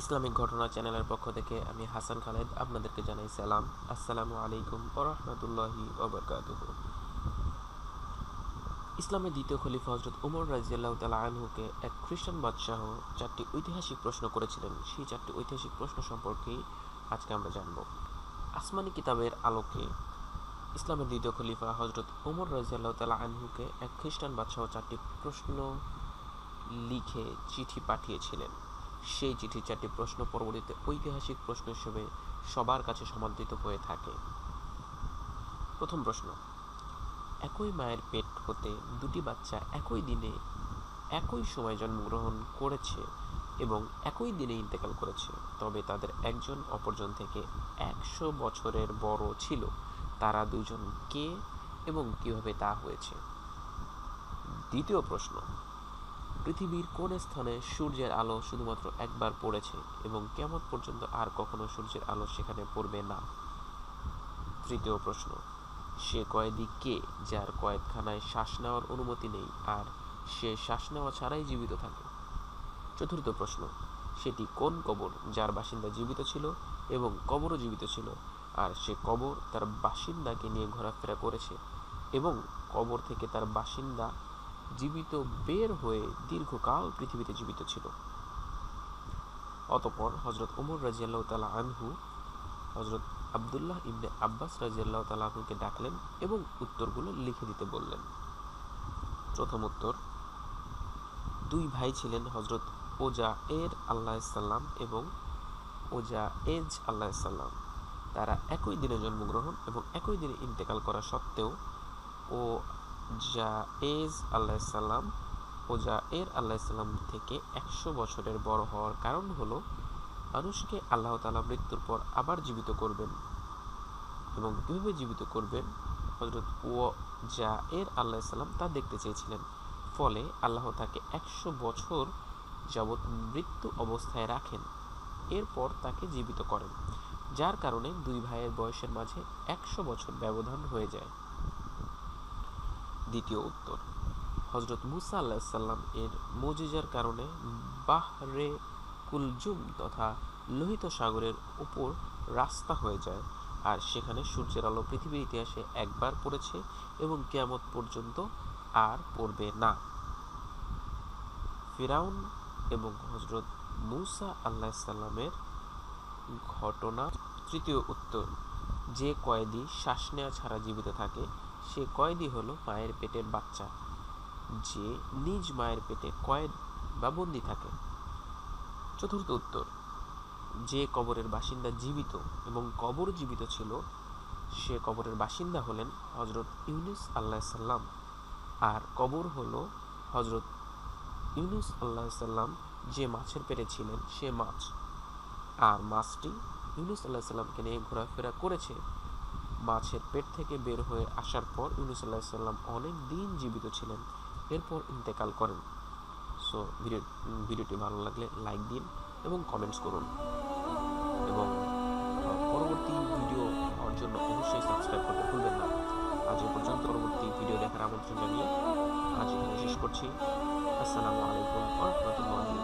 Islamic ঘটনা চ্যানেলের পক্ষ থেকে আমি হাসান খালেদ আপনাদেরকে জানাই সালাম। আসসালামু আলাইকুম ও রহমতুল্লাহি ওবরকাতুহ ইসলামের দ্বিতীয় খলিফা হজরত উমর রাজিয়াল্লাহ তালা আনহুকে এক খ্রিস্টান বাদশাহ চারটি ঐতিহাসিক প্রশ্ন করেছিলেন। সেই চারটি ঐতিহাসিক প্রশ্ন সম্পর্কেই আজকে আমরা জানব। আসমানি কিতাবের আলোকে ইসলামের দ্বিতীয় খলিফা হজরত উমর রাজিয়াল্লাহ তালা আনহুকে এক খ্রিস্টান বাদশাহ চারটি প্রশ্ন লিখে চিঠি পাঠিয়েছিলেন। সেই চিঠির চারটি প্রশ্ন পরবর্তীতে ঐতিহাসিক প্রশ্ন হিসেবে সবার কাছে সমাদৃত হয়ে থাকে। প্রথম প্রশ্ন, একই মায়ের পেট হতে দুটি বাচ্চা একই দিনে একই সময় জন্মগ্রহণ করেছে এবং একই দিনে ইন্তেকাল করেছে, তবে তাদের একজন অপরজন থেকে একশো বছরের বড় ছিল। তারা দুজন কে এবং কীভাবে তা হয়েছে? দ্বিতীয় প্রশ্ন পৃথিবীর কোন স্থানে সূর্যের আলো শুধুমাত্র একবার পড়েছে এবং কেমন পর্যন্ত আর কখনো সূর্যের আলো সেখানে পড়বে না? তৃতীয় প্রশ্ন, সে কয়েদি কে যার কয়েদখানায় শ্বাস নেওয়ার অনুমতি নেই আর সে শ্বাস নেওয়া ছাড়াই জীবিত থাকে? চতুর্থ প্রশ্ন, সেটি কোন কবর যার বাসিন্দা জীবিত ছিল এবং কবরও জীবিত ছিল আর সে কবর তার বাসিন্দাকে নিয়ে ঘোরাফেরা করেছে এবং কবর থেকে তার বাসিন্দা জীবিত বের হয়ে দীর্ঘকাল পৃথিবীতে জীবিত ছিল। অতপর হজরত উমর রাজিয়াল্লাহ তালা আনহু হজরত আবদুল্লাহ ইবনে আব্বাস রাজিয়াল্লাহ তালা আনহুকে ডাকলেন এবং উত্তরগুলো লিখে দিতে বললেন। প্রথম উত্তর, দুই ভাই ছিলেন হজরত ওজা এর আল্লাহ সাল্লাম এবং ওজা এজ আল্লাহ সাল্লাম। তারা একই দিনে জন্মগ্রহণ এবং একই দিনে ইন্তেকাল করা সত্ত্বেও ও জায়েজ আল্লাহ সাল্লাম ও জায়ের আল্লাহ সাল্লাম থেকে একশো বছরের বড় হওয়ার কারণ হলো মানুষকে আল্লাহ তালা মৃত্যুর পর আবার জীবিত করবেন এবং কীভাবে জীবিত করবেন? হজরত ও জায়ের আল্লাহ সাল্লাম তা দেখতে চেয়েছিলেন। ফলে আল্লাহ তাকে একশো বছর যাবৎ মৃত্যু অবস্থায় রাখেন, এরপর তাকে জীবিত করেন, যার কারণে দুই ভাইয়ের বয়সের মাঝে একশো বছর ব্যবধান হয়ে যায়। দ্বিতীয় উত্তর। হজরত মুসা আল্লাহ সাল্লাম এর মজিজার কারণে বাহরে কুলজুম তথা লোহিত সাগরের উপর রাস্তা হয়ে যায় আর সেখানে সূর্যের আলো পৃথিবীর ইতিহাসে একবার পড়েছে এবং কেয়ামত পর্যন্ত আর পড়বে না। ফিরাউন এবং হজরত মুসা আল্লাহ সাল্লামের ঘটনা তৃতীয় উত্তর, যে কয়েদি শ্বাস নেওয়া ছাড়া জীবিত থাকে সে কয়েদি হলো মায়ের পেটের বাচ্চা, যে নিজ মায়ের পেটে কয়েদ বা বন্দি থাকে। চতুর্থ উত্তর, যে কবরের বাসিন্দা জীবিত এবং কবর জীবিত ছিল, সে কবরের বাসিন্দা হলেন হজরত ইউনুস আল্লাহ সাল্লাম আর কবর হলো হজরত ইউনুস আল্লাহ সাল্লাম যে মাছের পেটে ছিলেন সে মাছ। আর মাছটি ইউনুস আল্লাহ সাল্লামকে নিয়ে ঘোরাফেরা করেছে মাছের পেট থেকে বের হয়ে আসার পর ইউনুস আল্লাহ সাল্লাম অনেক দিন জীবিত ছিলেন। এরপর ইন্তেকাল করেন। সো ভিডিও ভিডিওটি ভালো লাগলে লাইক দিন এবং কমেন্টস করুন। এবং পরবর্তী ভিডিও পাওয়ার জন্য অবশ্যই সাবস্ক্রাইব করতে ভুলবেন না। আজ পর্যন্ত পরবর্তী ভিডিও দেখার আমন্ত্রণ জানিয়ে আজ এখানে শেষ করছি। আসসালামু আলাইকুম রহমতুল্লাহি